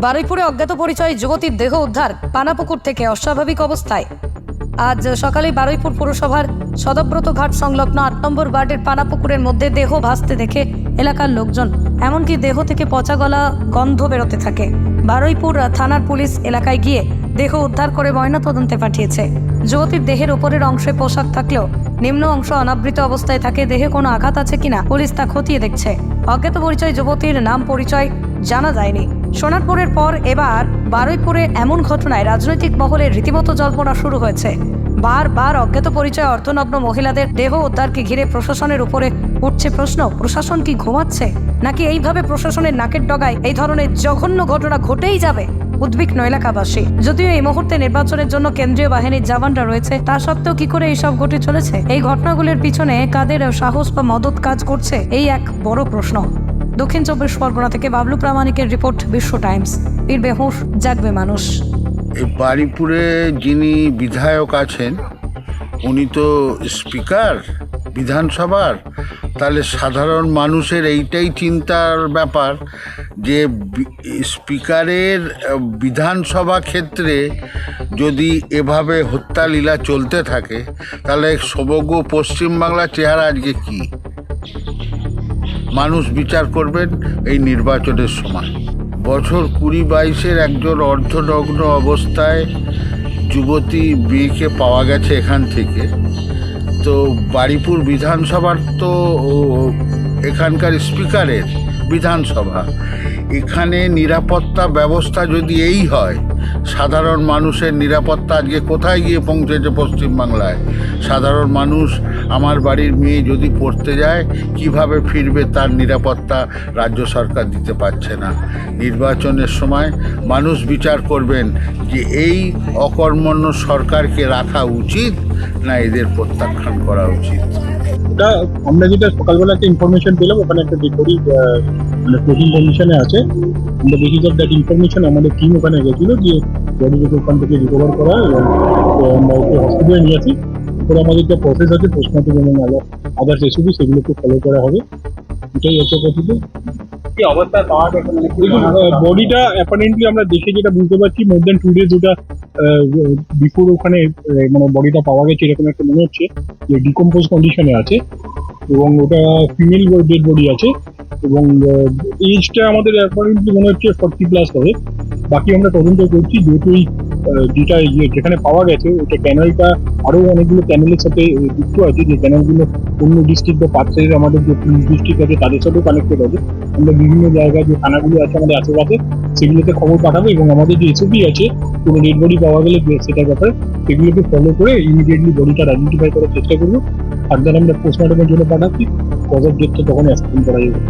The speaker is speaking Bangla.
বারুইপুরে অজ্ঞাত পরিচয়, যুবতীর দেহ উদ্ধার, পানাপুকুর থেকে অস্বাভাবিক অবস্থায়। আজ সকালে বারুইপুর পুরসভার সদব্রত ঘাট সংলগ্ন আট নম্বর ওয়ার্ডের পানাপুকুরের মধ্যে দেহ ভাসতে দেখে এলাকার লোকজন, এমনকি দেহ থেকে পচা গলা গন্ধ বেরোতে থাকে। বারুইপুর থানার পুলিশ এলাকায় গিয়ে দেহ উদ্ধার করে ময়নাতদন্তে পাঠিয়েছে। যুবতীর দেহের উপরের অংশে পোশাক থাকলেও নিম্ন অংশ অনাবৃত অবস্থায় থাকে দেহে কোনো আঘাত আছে কিনা পুলিশ তা খতিয়ে দেখছে। অজ্ঞাত পরিচয় যুবতীর নাম পরিচয় জানা যায়নি। সোনারপুরের পর এবার বারুইপুরে এমন ঘটনায় রাজনৈতিক মহলে রীতিমতো জল্পনা শুরু হয়েছে। বারবার অজ্ঞাত পরিচয় অর্থনগ্ন মহিলাদের দেহ উদ্ধারকে ঘিরে প্রশাসনের উপরে উঠছে প্রশ্ন, প্রশাসন কি ঘুমাচ্ছে? নাকি এইভাবে প্রশাসনের নাকের ডগায় এই ধরনের জঘন্য ঘটনা ঘটেই যাবে? উদ্বিগ্ন এলাকাবাসী। যদিও এই মুহূর্তে নির্বাচনের জন্য কেন্দ্রীয় বাহিনীর জওয়ানরা রয়েছে, তা সত্ত্বেও কি করে এইসব ঘটে চলেছে? এই ঘটনাগুলির পিছনে কাদের সাহস বা মদত কাজ করছে? এই এক বড় প্রশ্ন। দক্ষিণ চব্বিশ পরগনা থেকে বাবলু প্রামাণিকের রিপোর্ট বিশ্ব টাইমস। ফিরবে হুঁশ জাগবে মানুষ। বারিপুরে যিনি বিধায়ক আছেন, উনি তো স্পিকার। বিধানসভার, তাহলে সাধারণ মানুষের এইটাই চিন্তার ব্যাপার যে স্পিকারের বিধানসভা ক্ষেত্রে যদি এভাবে হত্যা লীলা চলতে থাকে, তাহলে সমগ্র পশ্চিমবাংলার চেহারা আজকে কী? মানুষ বিচার করবেন এই নির্বাচনের সময়। বছর কুড়ি বাইশের একজন অর্ধনগ্ন অবস্থায় যুবতী মেয়েকে পাওয়া গেছে এখান থেকে। তো বারিপুর বিধানসভার তো এখানকার স্পিকারের বিধানসভা। এখানে নিরাপত্তা ব্যবস্থা যদি এই হয় সাধারণ মানুষের নিরাপত্তা আজকে কোথায় গিয়ে পৌঁছেছে পশ্চিমবাংলায়? সাধারণ মানুষ, আমার বাড়ির মেয়ে যদি পড়তে যায়, কীভাবে ফিরবে তার নিরাপত্তা রাজ্য সরকার দিতে পারছে না। নির্বাচনের সময় মানুষ বিচার করবেন যে এই অকর্মণ্য সরকারকে রাখা উচিত না এদের প্রত্যাখ্যান করা উচিত। আমরা যেটা সকালবেলা একটা ইনফরমেশন পেলাম, ওখানে একটা বডি মানে ফ্লোটিং কন্ডিশনে আছে আমরা বেসিস অফ দ্যাট ইনফরমেশন আমাদের টিম ওখানে গেছিল যে বডিটাকে ওখান থেকে রিকভার করা এবং আমরা ওকে হসপিটালে নিয়ে আসি। এরপরে আমাদের যে প্রসেস আছে পোস্টমর্টম এবং আদার্স রেসিপি সেগুলোকে ফলো করা হবে। এটাই হচ্ছে কথিত বডিটা অ্যাপারেন্টলি আমরা দেখে যেটা বুঝতে পারছি মোর দেন টু ডেজ ওটা বিফোর ওখানে মানে বডিটা পাওয়া গেছে এরকম একটা মনে হচ্ছে যে ডিকম্পোজ কন্ডিশনে আছে। এবং ওটা ফিমেল ডেড বডি আছে এবং এজটা আমাদের অ্যাকর্ডিং মনে হচ্ছে ফর্টি প্লাস হবে। বাকি আমরা তদন্ত করছি, যেহেতু যেটা ইয়ে যেখানে পাওয়া গেছে ওটা ক্যানেলটা আরও অনেকগুলো ক্যানেলের সাথে যুক্ত আছে, যে ক্যানেলগুলো অন্য ডিস্ট্রিক্ট বা পাশের আমাদের যে পুলিশ ডিস্ট্রিক্ট আছে, তাদের সাথেও কানেক্টেড আছে। আমরা বিভিন্ন জায়গায় যে থানাগুলো আছে, আমাদের আশেপাশে, সেগুলোতে খবর পাঠাবো এবং আমাদের যে এসওপি আছে কোনো ডেড বডি পাওয়া গেলে সেটার ব্যাপারে সেগুলোকে ফলো করে ইমিডিয়েটলি বডিটা আইডেন্টিফাই করার চেষ্টা করব। ফার্দার আমরা পোস্টমর্টমের জন্য পাঠাচ্ছি। কজ ডেটটা তখন অ্যাসেপ্টেন্ট করা যাবে।